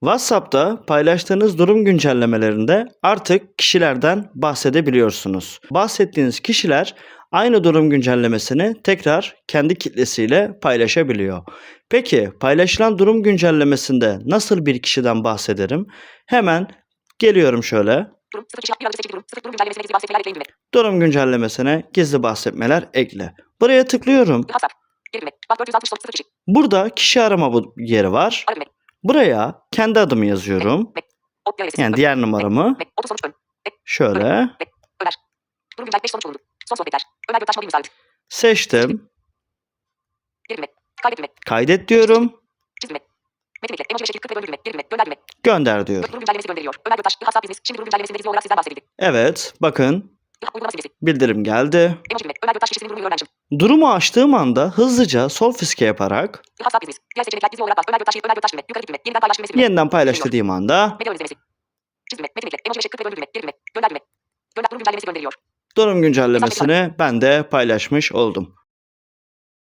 WhatsApp'ta paylaştığınız durum güncellemelerinde artık kişilerden bahsedebiliyorsunuz. Bahsettiğiniz kişiler aynı durum güncellemesini tekrar kendi kitlesiyle paylaşabiliyor. Peki paylaşılan durum güncellemesinde nasıl bir kişiden bahsederim? Hemen geliyorum şöyle. Durum 0 kişi bir adı seçili durum. 0 durum güncellemesine gizli bahsetmeler ekleyin düğme. Durum güncellemesine gizli bahsetmeler ekle. Buraya tıklıyorum. WhatsApp. Geri düğme. Bak 460 0 kişi. Burada kişi arama bu yeri var. Ara düğme. Buraya kendi adımı yazıyorum. Yani diğer numaramı şöyle Ömer. Durum güncel 5 sonuç olundu. Son sohbetler. Ömer Göktaş mobil müsait. seçtim. Kaydet diyorum. Çiz düğme. Metin ekle. Emoji ve şekil 40 ve döndür düğme. Geri düğme. Gönder düğme. Gönder diyor. Durum güncellemesi gönderiyor. Ömer Göktaş. WhatsApp Business. Şimdi durum güncellemesinde gizli olarak sizden bahsedildi. Evet bakın Uygulama bildirim geldi. Emoji düğme. Ömer Göktaş kişisinin durumu öğrencim. Durumu açtığım anda hızlıca sol fiske yaparak WhatsApp Business. Diğer seçenekler gizli olarak bas. Ömer Göktaş. Ömer Göktaş düğme. Yeniden paylaş dediğim anda Medya izlemesi. Çiz. Metin ekle. Emoji şekil 40 ve düğme. Geri düğme. Gönder düğme. Gönder durum güncellemesi gönderiyor. durum güncellemesini ben de paylaşmış oldum.